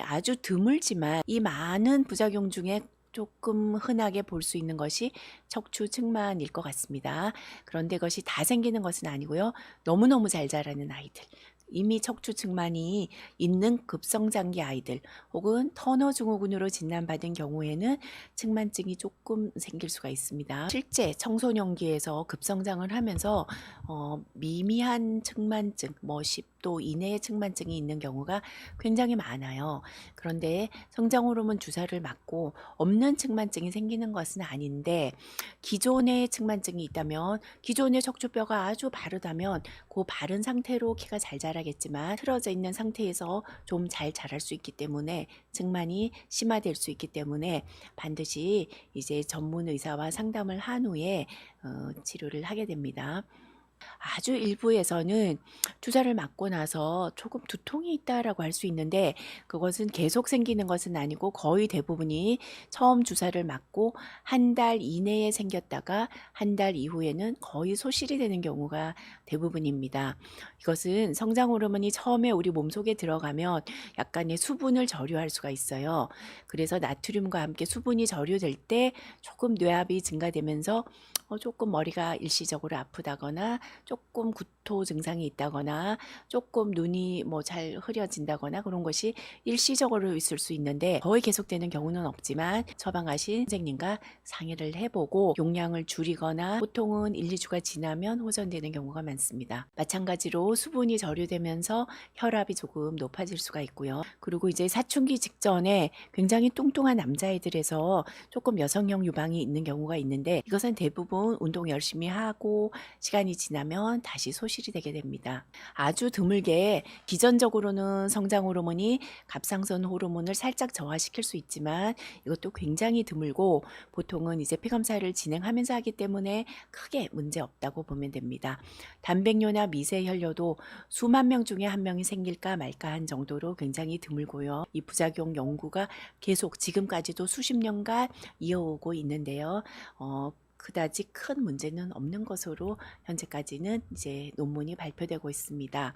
아주 드물지만 이 많은 부작용 중에 조금 흔하게 볼 수 있는 것이 척추 측만일 것 같습니다. 그런데 그것이 다 생기는 것은 아니고요. 너무너무 잘 자라는 아이들, 이미 척추 측만이 있는 급성장기 아이들 혹은 터너 증후군으로 진단받은 경우에는 측만증이 조금 생길 수가 있습니다. 실제 청소년기에서 급성장을 하면서 어, 미미한 측만증, 뭐 10도 이내의 측만증이 있는 경우가 굉장히 많아요. 그런데 성장 호르몬 주사를 맞고 없는 측만증이 생기는 것은 아닌데 기존의 측만증이 있다면 기존의 척추뼈가 아주 바르다면 그 바른 상태로 키가 잘 자라 겠지만 틀어져 있는 상태에서 좀 잘 자랄 수 있기 때문에 측만이 심화될 수 있기 때문에 반드시 이제 전문 의사와 상담을 한 후에 어, 치료를 하게 됩니다. 아주 일부에서는 주사를 맞고 나서 조금 두통이 있다라고 할 수 있는데 그것은 계속 생기는 것은 아니고 거의 대부분이 처음 주사를 맞고 한 달 이내에 생겼다가 한 달 이후에는 거의 소실이 되는 경우가 대부분입니다. 이것은 성장 호르몬이 처음에 우리 몸속에 들어가면 약간의 수분을 저류할 수가 있어요. 그래서 나트륨과 함께 수분이 저류될 때 조금 뇌압이 증가되면서 어, 조금 머리가 일시적으로 아프다거나 조금 구토 증상이 있다거나 조금 눈이 뭐 잘 흐려진다거나 그런 것이 일시적으로 있을 수 있는데 거의 계속되는 경우는 없지만 처방하신 선생님과 상의를 해보고 용량을 줄이거나 보통은 1, 2주가 지나면 호전되는 경우가 많습니다. 마찬가지로 수분이 저류되면서 혈압이 조금 높아질 수가 있고요. 그리고 이제 사춘기 직전에 굉장히 뚱뚱한 남자애들에서 조금 여성형 유방이 있는 경우가 있는데 이것은 대부분 운동 열심히 하고 시간이 지나면 다시 소실이 되게 됩니다. 아주 드물게 기전적으로는 성장 호르몬이 갑상선 호르몬을 살짝 저하시킬 수 있지만 이것도 굉장히 드물고 보통은 이제 피 검사를 진행하면서 하기 때문에 크게 문제 없다고 보면 됩니다. 단백뇨나 미세 혈뇨도 수만 명 중에 한 명이 생길까 말까 한 정도로 굉장히 드물고요. 이 부작용 연구가 계속 지금까지도 수십 년간 이어오고 있는데요. 어, 그다지 큰 문제는 없는 것으로 현재까지는 이제 논문이 발표되고 있습니다.